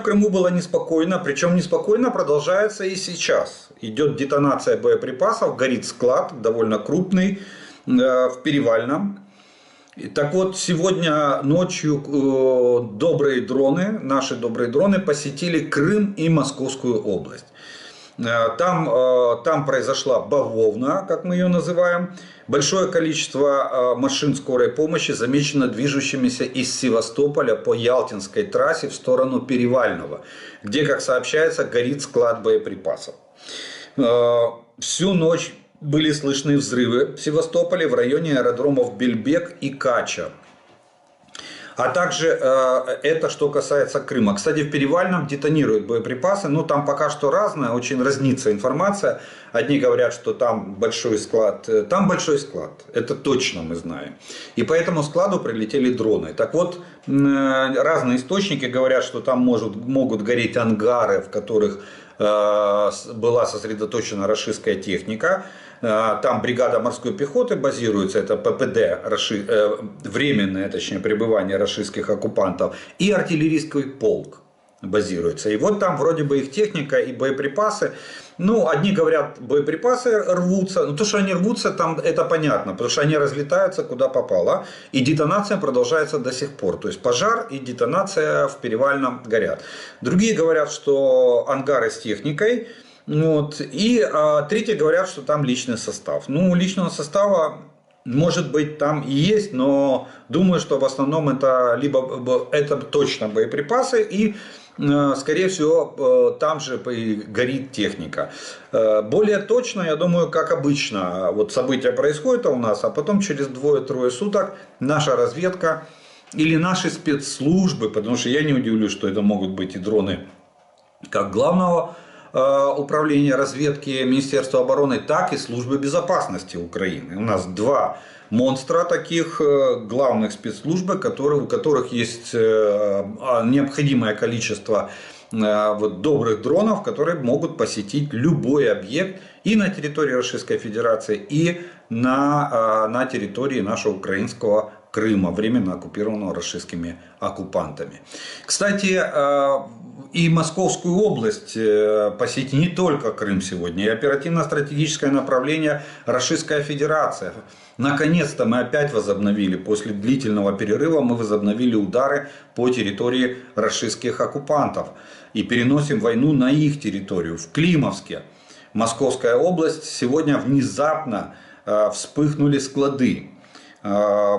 в Крыму было неспокойно, причем неспокойно продолжается и сейчас. Идет детонация боеприпасов, горит склад, довольно крупный, э, в Перевальном. Так вот, сегодня ночью э, добрые дроны, наши добрые дроны посетили Крым и Московскую область. Э, там, э, там произошла бавовна, как мы ее называем. Большое количество машин скорой помощи замечено движущимися из Севастополя по Ялтинской трассе в сторону Перевального, где, как сообщается, горит склад боеприпасов. Всю ночь были слышны взрывы в Севастополе в районе аэродромов Бельбек и Кача. А также э, это что касается Крыма. Кстати, в Перевальном детонируют боеприпасы. Ну, там пока что разное, очень разнится информация. Одни говорят, что там большой склад. Э, там большой склад. Это точно мы знаем. И по этому складу прилетели дроны. Так вот, э, разные источники говорят, что там может, могут гореть ангары, в которых э, была сосредоточена расистская техника. Э, там бригада морской пехоты базируется, это ППД, э, временное, точнее, пребывание российских оккупантов, и артиллерийский полк базируется. И вот там вроде бы их техника и боеприпасы. Ну, одни говорят, боеприпасы рвутся. Ну, то, что они рвутся, там это понятно, потому что они разлетаются куда попало. И детонация продолжается до сих пор. То есть пожар и детонация в Перевальном горят. Другие говорят, что ангары с техникой вот. И а, третьи говорят, что там личный состав. Ну, личного состава может быть там и есть, но думаю, что в основном это либо это точно боеприпасы и э, скорее всего, там же горит техника. Э, более точно, я думаю, как обычно, вот события происходят у нас, а потом через двое-трое суток наша разведка или наши спецслужбы, потому что я не удивлюсь, что это могут быть и дроны как главного управления разведки Министерства обороны, так и службы безопасности Украины. У нас два монстра таких э, главных спецслужб, у которых есть э, а, необходимое количество вот, добрых дронов, которые могут посетить любой объект и на территории Российской Федерации, и на, на территории нашего украинского Крыма, временно оккупированного российскими оккупантами. Кстати, и Московскую область э, посетить не только Крым сегодня, и оперативно-стратегическое направление Российская Федерация. Наконец-то мы опять возобновили, после длительного перерыва мы возобновили удары по территории российских оккупантов. И переносим войну на их территорию, в Климовске. Московская область сегодня внезапно э, вспыхнули склады. Э,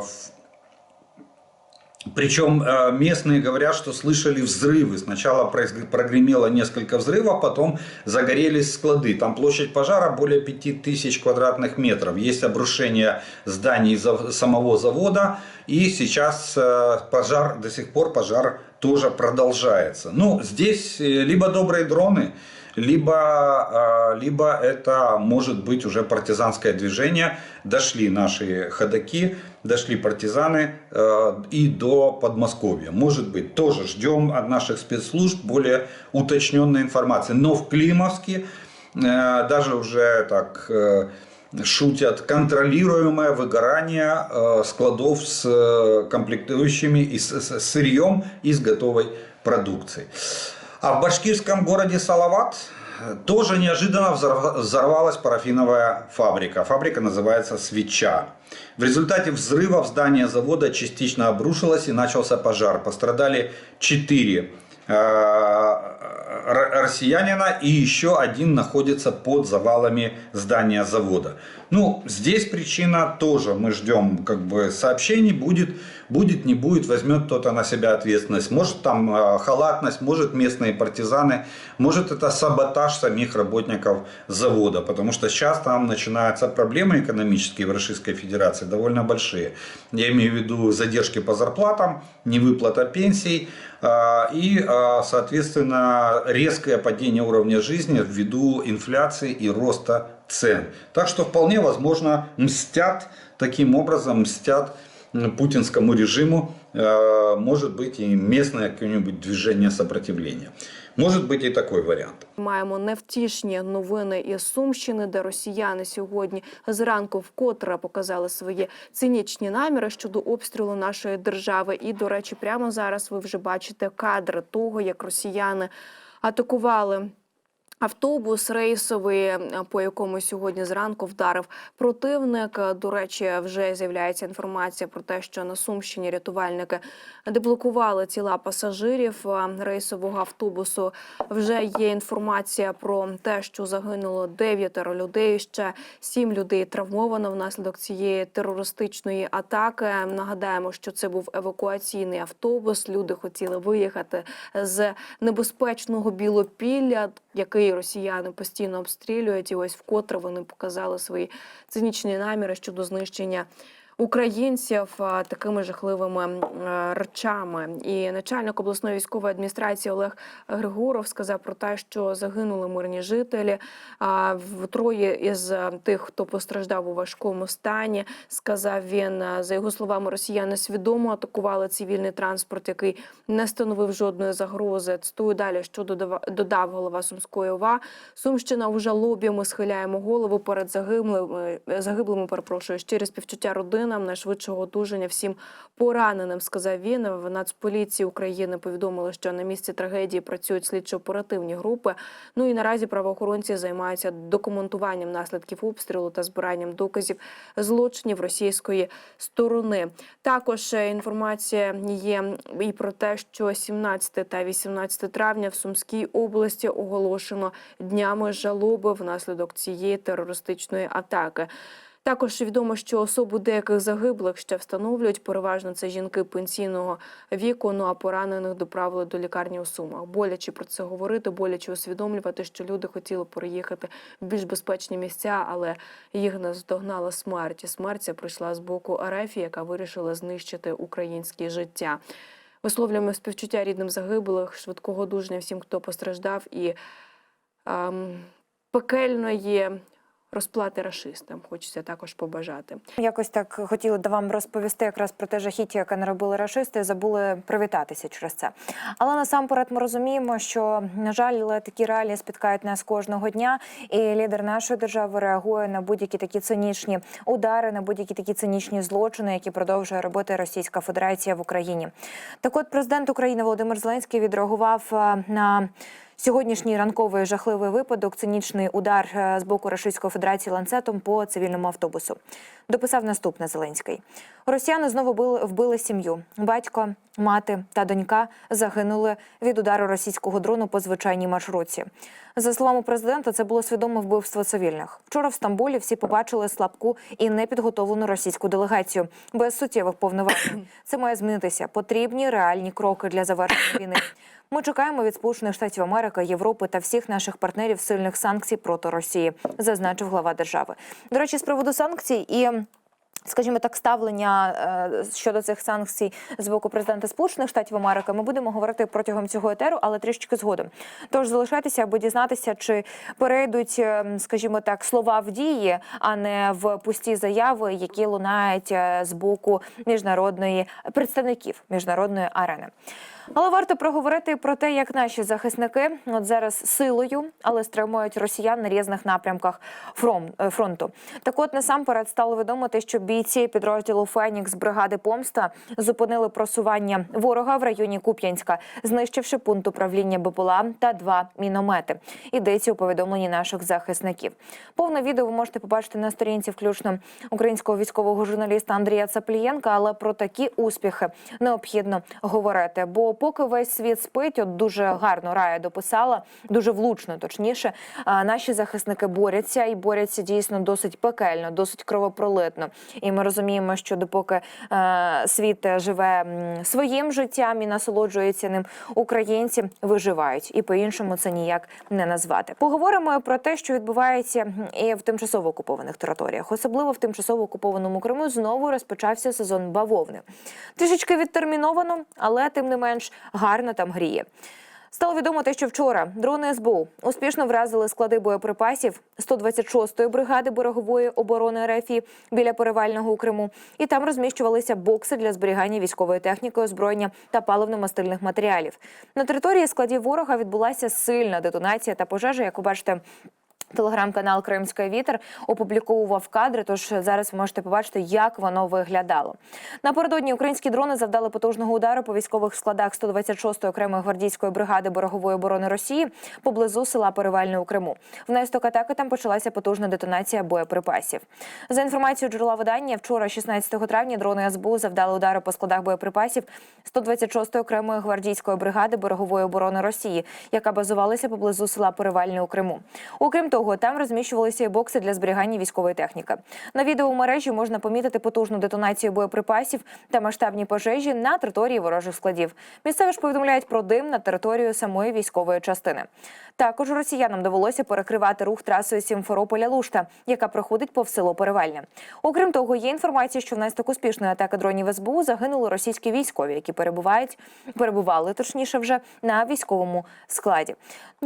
причем э, местные говорят, что слышали взрывы. Сначала прогремело несколько взрывов, потом загорелись склады. Там площадь пожара более 5000 квадратных метров. Есть обрушение зданий самого завода. И сейчас э, пожар, до сих пор пожар тоже продолжается. Ну, здесь э, либо добрые дроны, либо, а, либо это может быть уже партизанское движение. Дошли наши ходаки, дошли партизаны э, и до Подмосковья. Может быть, тоже ждем от наших спецслужб более уточненной информации. Но в Климовске э, даже уже так шутят контролируемое выгорание складов с комплектующими и с сырьем из готовой продукции. А в башкирском городе Салават тоже неожиданно взорвалась парафиновая фабрика. Фабрика называется «Свеча». В результате взрыва в здание завода частично обрушилось и начался пожар. Пострадали четыре э, россиянина и еще один находится под завалами здания завода. Ну, здесь причина тоже, мы ждем как бы сообщений, будет Будет, не будет, возьмет кто-то на себя ответственность. Может там э, халатность, может местные партизаны, может это саботаж самих работников завода. Потому что сейчас там начинаются проблемы экономические в Российской Федерации довольно большие. Я имею в виду задержки по зарплатам, невыплата пенсий э, и, э, соответственно, резкое падение уровня жизни ввиду инфляции и роста цен. Так что вполне возможно мстят таким образом, мстят путинскому режиму э, может быть и местное какое-нибудь движение сопротивления. Может быть и такой вариант. Маємо невтішні новини із Сумщини, де росіяни сьогодні зранку вкотре показали свої цинічні наміри щодо обстрілу нашої держави. І, до речі, прямо зараз ви вже бачите кадри того, як росіяни атакували. Автобус рейсовий, по якому сьогодні зранку вдарив противник. До речі, вже з'являється інформація про те, що на Сумщині рятувальники деблокували тіла пасажирів рейсового автобусу. Вже є інформація про те, що загинуло дев'ятеро людей. Ще сім людей травмовано внаслідок цієї терористичної атаки. Нагадаємо, що це був евакуаційний автобус. Люди хотіли виїхати з небезпечного білопілля, який росіяни постійно обстрілюють. І ось вкотре вони показали свої цинічні наміри щодо знищення. Українців такими жахливими речами, і начальник обласної військової адміністрації Олег Григоров сказав про те, що загинули мирні жителі. А в троє із тих, хто постраждав у важкому стані, сказав він за його словами, росіяни свідомо атакували цивільний транспорт, який не становив жодної загрози. Цитую далі, що додав, голова Сумської ОВА. Сумщина у жалобі. Ми схиляємо голову перед загиблими, загиблими. Перепрошую щирі співчуття родинам, найшвидшого одужання всім пораненим. Сказав він. В Нацполіції України повідомили, що на місці трагедії працюють слідчо-оперативні групи. Ну і наразі правоохоронці займаються документуванням наслідків обстрілу та збиранням доказів злочинів російської сторони. Також е, інформація є і про те, що 17 та 18 травня в Сумській області оголошено днями жалоби внаслідок цієї терористичної атаки. Також відомо, що особу деяких загиблих ще встановлюють. Переважно це жінки пенсійного віку. Ну а поранених доправили до лікарні у Сумах. Боляче про це говорити, боляче усвідомлювати, що люди хотіли переїхати в більш безпечні місця, але їх наздогнала смерть. І смерть прийшла з боку РФ, яка вирішила знищити українське життя. Висловлюємо співчуття рідним загиблих, швидкого одужання всім, хто постраждав, і ем, пекельної розплати рашистам. Хочеться також побажати. Якось так хотіли до вам розповісти якраз про те жахіття, яке наробили рашисти, забули привітатися через це. Але насамперед ми розуміємо, що на жаль, такі реалії спіткають нас кожного дня, і лідер нашої держави реагує на будь-які такі цинічні удари, на будь-які такі цинічні злочини, які продовжує робити Російська Федерація в Україні. Так, от президент України Володимир Зеленський відреагував е, на. Сьогоднішній ранковий жахливий випадок, цинічний удар е, з боку Російської Федерації ланцетом по цивільному автобусу. Дописав наступне Зеленський. Росіяни знову били, вбили сім'ю. Батько, мати та донька загинули від удару російського дрону по звичайній маршрутці. За словами президента, це було свідоме вбивство цивільних. Вчора в Стамбулі всі побачили слабку і непідготовлену російську делегацію без суттєвих повноважень. Це має змінитися. Потрібні реальні кроки для завершення війни. Ми чекаємо від Сполучених Штатів Америки, Європи та всіх наших партнерів сильних санкцій проти Росії, зазначив глава держави. До речі, з приводу санкцій і. Скажімо так, ставлення е, щодо цих санкцій з боку президента Сполучених Штатів Америки ми будемо говорити протягом цього етеру, але трішки згодом. Тож залишайтеся, аби дізнатися, чи перейдуть, е, скажімо так, слова в дії, а не в пусті заяви, які лунають е, з боку міжнародної представників міжнародної арени. Але варто проговорити про те, як наші захисники от зараз силою, але стримують росіян на різних напрямках фронту. Так, от насамперед стало відомо те, що бійці підрозділу Фенікс бригади Помста зупинили просування ворога в районі Куп'янська, знищивши пункт управління БПЛА та два міномети. Йдеться у повідомленні наших захисників. Повне відео ви можете побачити на сторінці, включно українського військового журналіста Андрія Цаплієнка. Але про такі успіхи необхідно говорити. Бо поки весь світ спить, от дуже гарно Рая дописала, дуже влучно, точніше, наші захисники борються і борються дійсно досить пекельно, досить кровопролитно. І ми розуміємо, що допоки е, світ живе своїм життям і насолоджується ним, українці виживають, і по-іншому це ніяк не назвати. Поговоримо про те, що відбувається і в тимчасово окупованих територіях, особливо в тимчасово окупованому Криму, знову розпочався сезон бавовни. Трішечки відтерміновано, але тим не менш гарно там гріє. Стало відомо те, що вчора дрони СБУ успішно вразили склади боєприпасів 126-ї бригади берегової оборони РФ біля перевального у Криму. І там розміщувалися бокси для зберігання військової техніки, озброєння та паливно-мастильних матеріалів. На території складів ворога відбулася сильна детонація та пожежа, як ви бачите. Телеграм-канал Кримський вітер опубліковував кадри. Тож зараз ви можете побачити, як воно виглядало. Напередодні українські дрони завдали потужного удару по військових складах 126-ї окремої гвардійської бригади берегової оборони Росії поблизу села Перевальне у Криму. Внаслідок атаки там почалася потужна детонація боєприпасів. За інформацією джерела видання, вчора, 16 травня, дрони СБУ завдали удари по складах боєприпасів 126-ї окремої гвардійської бригади берегової оборони Росії, яка базувалася поблизу села Перевальне у Криму. Окрім того, там розміщувалися і бокси для зберігання військової техніки. На відео у мережі можна помітити потужну детонацію боєприпасів та масштабні пожежі на території ворожих складів. Місцеві ж повідомляють про дим на територію самої військової частини. Також росіянам довелося перекривати рух трасою Сімферополя-Лушта, яка проходить повз село Перевальне. Окрім того, є інформація, що внаслідок успішної атаки дронів СБУ загинули російські військові, які перебувають перебували точніше вже на військовому складі.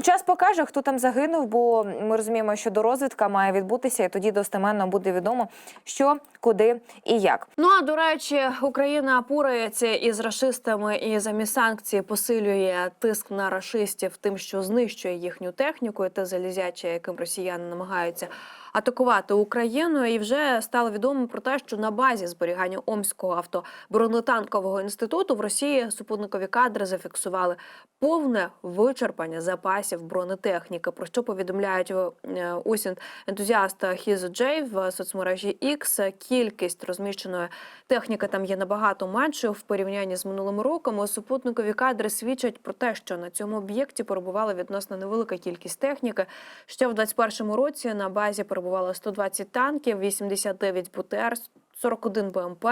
Час покаже, хто там загинув, бо ми розуміємо, що до розвідка має відбутися, і тоді достеменно буде відомо, що, куди і як. Ну а до речі, Україна порається із рашистами і замість санкції посилює тиск на рашистів тим, що знищує їхню техніку, і те залізяче, яким росіяни намагаються атакувати Україну. І вже стало відомо про те, що на базі зберігання Омського автобронетанкового інституту в Росії супутникові кадри зафіксували повне вичерпання запасів бронетехніки. Про що повідомляють е, усін ентузіаста Хізо Джей в соцмережі X. Кількість розміщеної техніки там є набагато меншою в порівнянні з минулими роками. Супутникові кадри свідчать про те, що на цьому об'єкті перебувала відносно невелика кількість техніки. Ще в 2021 році на базі перебувало 120 танків, 89 БТР, 41 БМП.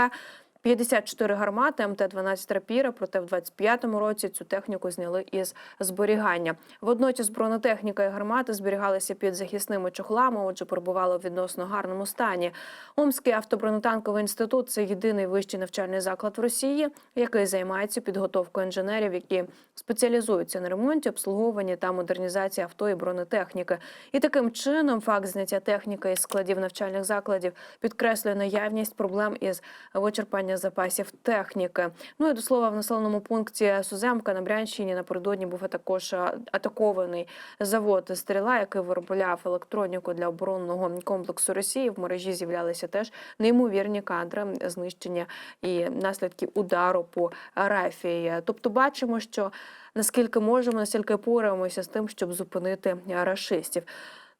54 гармати МТ-12 «Рапіра», проте в 25-му році цю техніку зняли із зберігання. Водночас бронетехніка і гармати зберігалися під захисними чохлами, отже, перебували в відносно гарному стані. Омський автобронетанковий інститут це єдиний вищий навчальний заклад в Росії, який займається підготовкою інженерів, які спеціалізуються на ремонті, обслуговуванні та модернізації авто і бронетехніки. І таким чином факт зняття техніки із складів навчальних закладів підкреслює наявність проблем із вичерпання запасів техніки. Ну і до слова, в населеному пункті Суземка на Брянщині напередодні був також атакований завод стріла, який виробляв електроніку для оборонного комплексу Росії. В мережі з'являлися теж неймовірні кадри знищення і наслідки удару по рафії. Тобто, бачимо, що наскільки можемо, настільки пораємося з тим, щоб зупинити рашистів.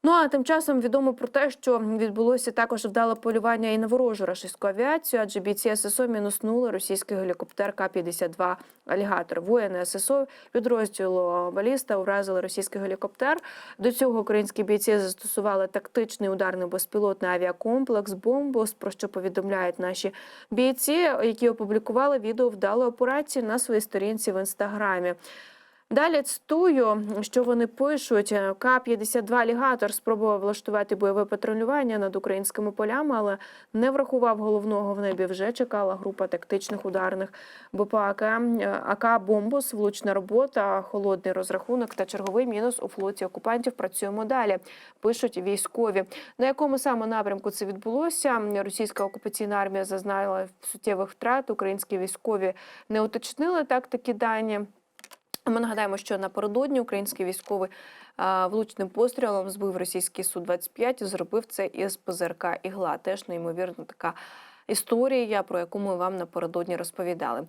Ну а тим часом відомо про те, що відбулося також вдале полювання і на ворожу рашистську авіацію, адже бійці ССО мінуснули російський гелікоптер К-52 «Алігатор». Воїни ССО підрозділу баліста уразили російський гелікоптер. До цього українські бійці застосували тактичний ударний безпілотний авіакомплекс «Бомбос», про що повідомляють наші бійці, які опублікували відео вдалої операції на своїй сторінці в інстаграмі. Далі цитую, що вони пишуть. К-52 «Алігатор» спробував влаштувати бойове патрулювання над українськими полями, але не врахував головного в небі. Вже чекала група тактичних ударних БПАК. АК «Бомбус», влучна робота, холодний розрахунок та черговий мінус у флоті окупантів. Працюємо далі. Пишуть військові. На якому саме напрямку це відбулося? Російська окупаційна армія зазнала суттєвих втрат. Українські військові не уточнили так такі дані. Ми нагадаємо, що напередодні український військовий влучним пострілом збив російський су 25 і зробив це із ПЗРК ігла. Теж неймовірно така історія, про яку ми вам напередодні розповідали.